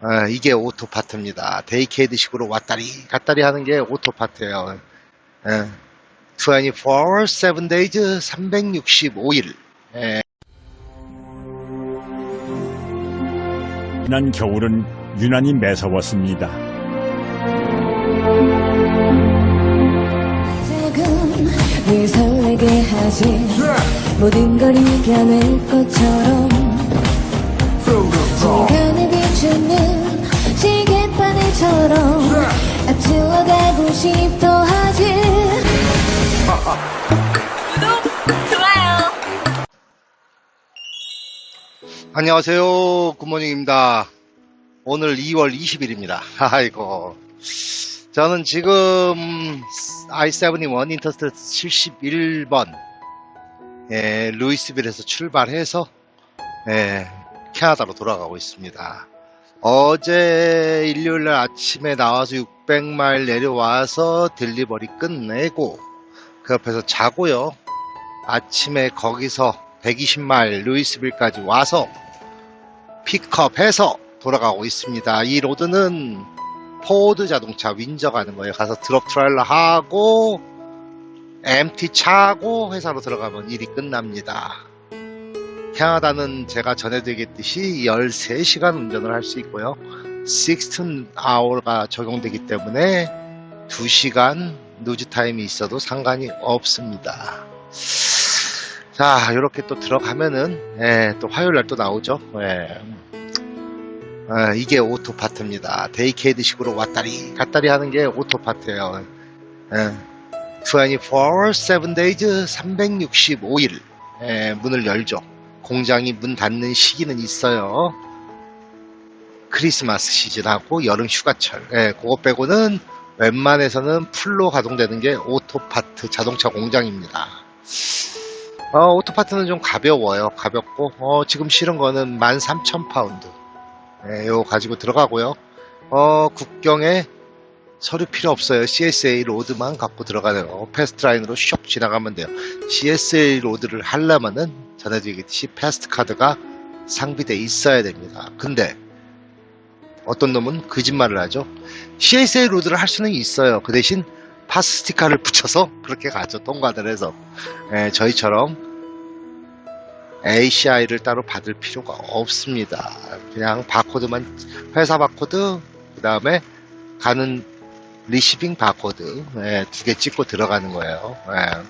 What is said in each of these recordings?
어, 이게 오토파트입니다. 데이케이드식으로 왔다리 갔다리 하는 게 오토파트예요. 예. 24 7 days 365일. 예. 지난 겨울은 유난히 매서웠습니다. 지금 늘 설레게 하지 모든 걸 이겨낼 것처럼 시간을 비추는 시계바늘처럼 앞질러 가고 싶어 하지 안녕하세요. 굿모닝입니다. 오늘 2월 20일입니다. 아이고. 저는 지금 i7-1 인터스테이트 71번 예, 루이스빌에서 출발해서 예, 캐나다로 돌아가고 있습니다. 어제 일요일 날 아침에 나와서 600마일 내려와서 딜리버리 끝내고 그 옆에서 자고요. 아침에 거기서 120마일 루이스빌까지 와서 픽업해서 돌아가고 있습니다. 이 로드는 포드 자동차 윈저 가는 거예요. 가서 드롭 트라일러 하고 MT 차고 회사로 들어가면 일이 끝납니다. 캐나다는 제가 얘기했듯이 13시간 운전을 할 수 있고요. 16hour가 적용되기 때문에 2시간 누즈 타임이 있어도 상관이 없습니다. 자, 이렇게 또 들어가면은, 예, 또 화요일 날 또 나오죠. 예. 아, 이게 오토 파트입니다. 데이케이드식으로 왔다리 갔다리 하는 게 오토 파트예요. 예. 24 7 days 365일 예, 문을 열죠. 공장이 문 닫는 시기는 있어요. 크리스마스 시즌하고 여름 휴가철. 예, 그거 빼고는 웬만해서는 풀로 가동되는 게 오토파트 자동차 공장입니다. 어, 오토파트는 좀 가벼워요. 가볍고, 어, 지금 실은 거는 13,000파운드. 네, 요 가지고 들어가고요. 어, 국경에 서류 필요 없어요. CSA 로드만 갖고 들어가네요. 패스트 라인으로 슉 지나가면 돼요. CSA 로드를 하려면은 얘기했듯이 패스트 카드가 상비돼 있어야 됩니다. 근데 어떤 놈은 거짓말을 하죠. CSA 로드를 할 수는 있어요. 그 대신 파스 스티커를 붙여서 그렇게 가죠. 통과를 해서. 예, 저희처럼 ACI를 따로 받을 필요가 없습니다. 그냥 바코드만, 회사 바코드, 그 다음에 가는 리시빙 바코드, 예, 두 개 찍고 들어가는 거예요. 예.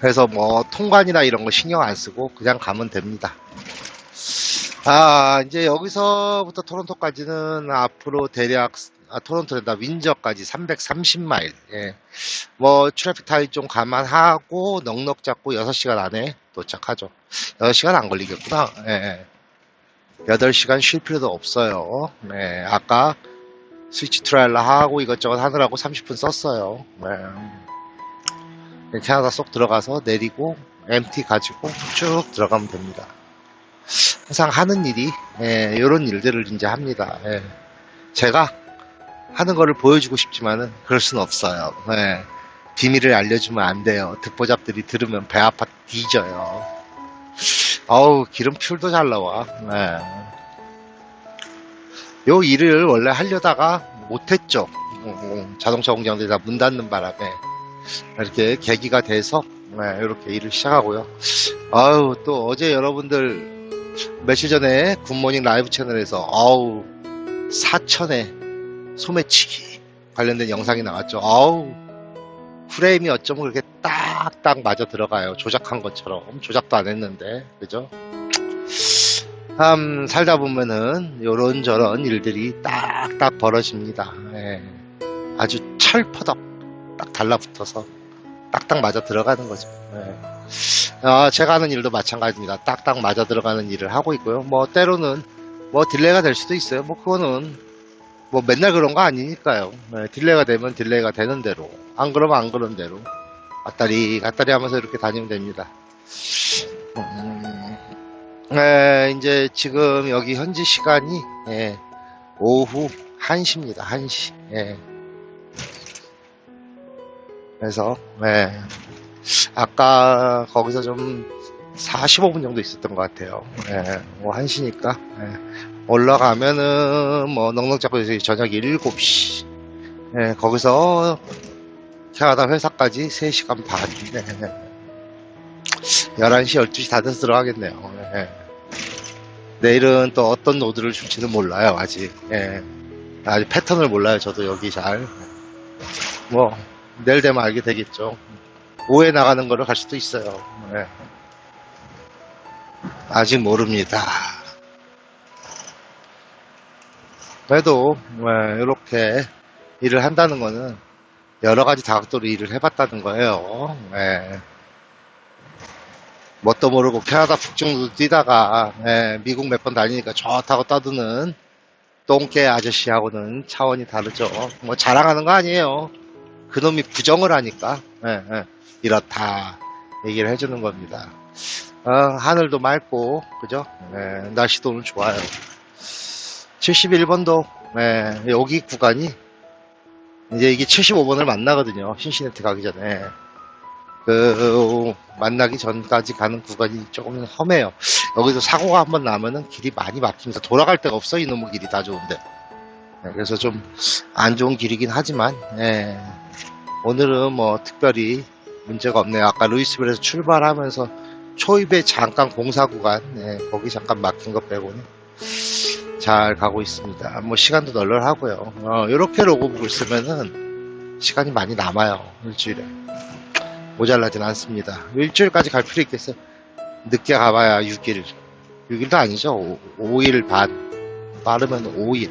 그래서 뭐, 통관이나 이런 거 신경 안 쓰고 그냥 가면 됩니다. 아, 이제 여기서부터 토론토까지는 앞으로 대략, 아, 토론토에다 윈저까지 330마일. 예. 뭐, 트래픽 타임 좀 감안하고, 넉넉 잡고 6시간 안에 도착하죠. 6시간 안 걸리겠구나. 예. 8시간 쉴 필요도 없어요. 네, 아까 스위치 트라일러 하고 이것저것 하느라고 30분 썼어요. 네. 캐나다 쏙 들어가서 내리고, MT 가지고 쭉 들어가면 됩니다. 항상 하는 일이 예, 이런 일들을 이제 합니다. 예. 제가 하는 거를 보여주고 싶지만은 그럴 수는 없어요. 예. 비밀을 알려주면 안 돼요. 듣보잡들이 들으면 배 아파 뒤져요. 어우 기름풀도 잘 나와. 예. 요 일을 원래 하려다가 못했죠. 음, 자동차 공장들이 다 문 닫는 바람에 이렇게 계기가 돼서 네, 이렇게 일을 시작하고요. 아우 또 어제 여러분들 며칠 전에 굿모닝 라이브 채널에서 아우 사천에 소매치기 관련된 영상이 나왔죠. 아우 프레임이 어쩌면 그렇게 딱딱 맞아 들어가요. 조작한 것처럼 조작도 안 했는데 그죠? 참 살다 보면은 요런저런 일들이 딱딱 벌어집니다. 예. 아주 철퍼덕 딱 달라붙어서 딱딱 맞아 들어가는 거죠. 예. 아, 제가 하는 일도 마찬가지입니다. 딱딱 맞아 들어가는 일을 하고 있고요. 뭐 때로는 뭐 딜레이가 될 수도 있어요. 뭐 그거는 뭐 맨날 그런 거 아니니까요. 예, 딜레이가 되면 딜레이가 되는 대로, 안 그러면 안 그런 대로 왔다리 갔다리 하면서 이렇게 다니면 됩니다. 음, 예, 이제 지금 여기 현지 시간이 예, 오후 1시입니다. 1시. 예. 그래서 예, 아까 거기서 좀 45분 정도 있었던 것 같아요. 예, 뭐 1시니까 올라가면은 뭐 넉넉 잡고 저녁 7시 예, 거기서 캐나다 회사까지 3시간 반 예. 11시 12시 다 돼서 들어가겠네요 예. 내일은 또 어떤 노드를 줄지는 몰라요 아직 예. 아직 패턴을 몰라요 저도 여기 잘 뭐 내일 되면 알게 되겠죠 오해 나가는 거를 갈 수도 있어요 예. 아직 모릅니다 그래도 이렇게 일을 한다는 거는 여러 가지 다각도로 일을 해봤다는 거예요. 예. 뭣도 모르고 캐나다 북중도 뛰다가 예, 미국 몇 번 다니니까 좋다고 떠드는 똥개 아저씨하고는 차원이 다르죠. 뭐 자랑하는 거 아니에요. 그놈이 부정을 하니까 예, 예. 이렇다 얘기를 해주는 겁니다. 어, 하늘도 맑고 그죠? 예, 날씨도 오늘 좋아요. 71번도 여기 구간이 이제 이게 75번을 만나거든요. 신시내티 가기 전에 그 만나기 전까지 가는 구간이 조금 험해요. 여기서 사고가 한번 나면은 길이 많이 막힙니다. 돌아갈 데가 없어 이놈의 길이 다 좋은데. 네, 그래서 좀 안 좋은 길이긴 하지만 예, 오늘은 뭐 특별히 문제가 없네요. 아까 루이스빌에서 출발하면서 초입에 잠깐 공사 구간 예, 거기 잠깐 막힌 것 빼고는 잘 가고 있습니다. 뭐 시간도 널널하고요. 어, 이렇게 로고 북을 쓰면은 시간이 많이 남아요. 일주일에 모자라진 않습니다. 일주일까지 갈 필요 있겠어요? 늦게 가봐야 6일, 6일도 아니죠. 5, 일 반, 빠르면 5일.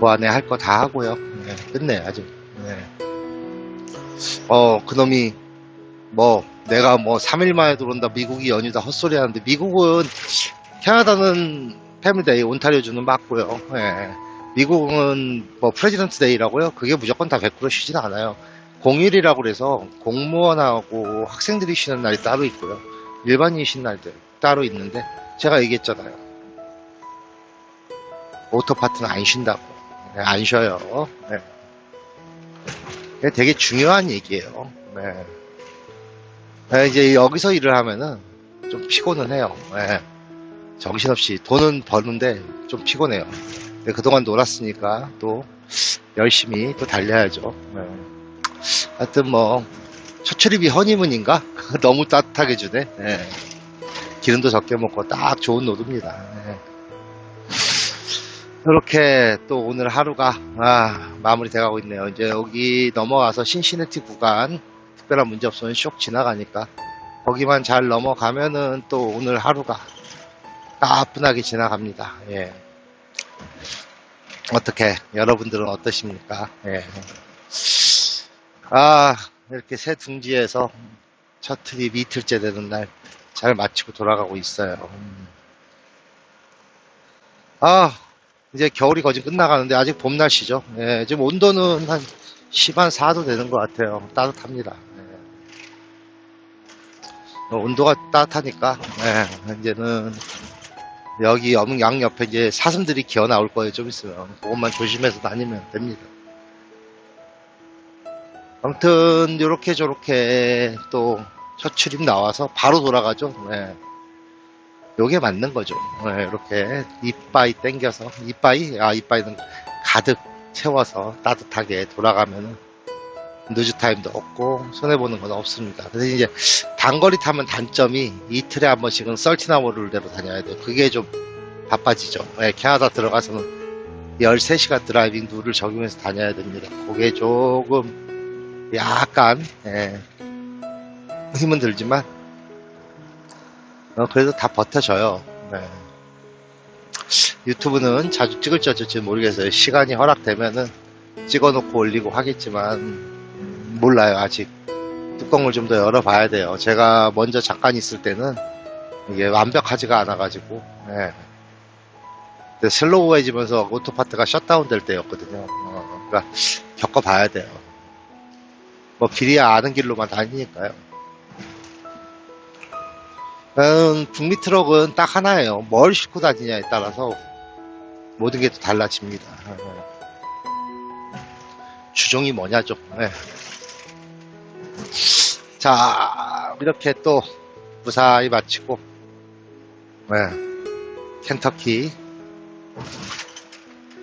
그 안에 할 거 다 하고요. 예, 끝내야죠. 예. 어 그놈이 뭐 내가 뭐 3일 만에 들어온다 미국이 연휴다 헛소리 하는데 미국은 캐나다는 패밀리데이 온타리오 주는 맞고요. 예. 미국은 뭐 프레지던트 데이라고요. 그게 무조건 다 100% 쉬진 않아요. 공휴일이라고 그래서 공무원하고 학생들이 쉬는 날이 따로 있고요. 일반인이 쉬는 날들 따로 있는데 제가 얘기했잖아요. 오토파트는 안 쉰다고. 네, 안 쉬어요. 네. 이게 되게 중요한 얘기예요. 네. 네, 이제 여기서 일을 하면은 좀 피곤은 해요. 네. 정신없이 돈은 버는데 좀 피곤해요. 근데 그동안 놀았으니까 또 열심히 또 달려야죠. 네. 하여튼 뭐, 첫 출입이 허니문인가? 너무 따뜻하게 주네. 네. 기름도 적게 먹고 딱 좋은 노드입니다. 네. 이렇게 또 오늘 하루가 아, 마무리 돼가고 있네요. 이제 여기 넘어가서 신시내티 구간 특별한 문제 없으면 쇽 지나가니까 거기만 잘 넘어가면은 또 오늘 하루가 따분하게 지나갑니다. 예. 어떻게 여러분들은 어떠십니까? 예. 아 이렇게 새 둥지에서 첫 트립 이틀째 되는 날 잘 마치고 돌아가고 있어요. 음. 아 이제 겨울이 거의 끝나가는데 아직 봄 날씨죠. 예, 지금 온도는 한 10 한 4도 되는 것 같아요. 따뜻합니다. 예. 어, 온도가 따뜻하니까 예, 이제는 여기 염- 양 옆에 이제 사슴들이 기어 나올 거예요. 좀 있으면 그것만 조심해서 다니면 됩니다. 아무튼 이렇게 저렇게 또 첫 출입 나와서 바로 돌아가죠. 예. 요게 맞는 거죠. 예, 이렇게 이빠이 땡겨서 이빠이 아 이빠이는 가득 채워서 따뜻하게 돌아가면은 누즈 타임도 없고 손해 보는 건 없습니다. 근데 이제 단거리 타면 단점이 이틀에 한 번씩은 썰티나무를대로 다녀야 돼요. 그게 좀 바빠지죠. 예, 캐나다 들어가서는 13시간 드라이빙 룰을 적용해서 다녀야 됩니다. 그게 조금 약간 예, 힘은 들지만 어, 그래도 다 버텨져요. 네. 유튜브는 자주 찍을지 어쩔지 모르겠어요. 시간이 허락되면은 찍어놓고 올리고 하겠지만 음, 몰라요 아직 뚜껑을 좀 더 열어봐야 돼요. 제가 먼저 잠깐 있을 때는 이게 완벽하지가 않아가지고 예. 근데 슬로우해지면서 오토파트가 셧다운 될 때였거든요. 어, 그러니까 겪어봐야 돼요. 뭐 길이야 아는 길로만 다니니까요. 음, 북미 트럭은 딱 하나예요. 뭘 싣고 다니냐에 따라서 모든 게또 달라집니다. 주종이 뭐냐죠. 네. 자, 이렇게 또 무사히 마치고, 네. 켄터키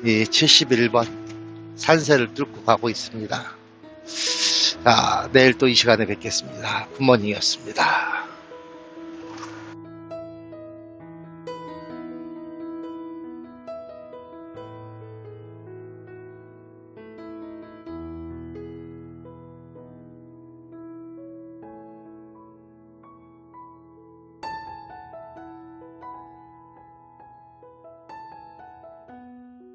이 71번 산세를 뚫고 가고 있습니다. 자, 내일 또 이 시간에 뵙겠습니다. 굿모닝이었습니다.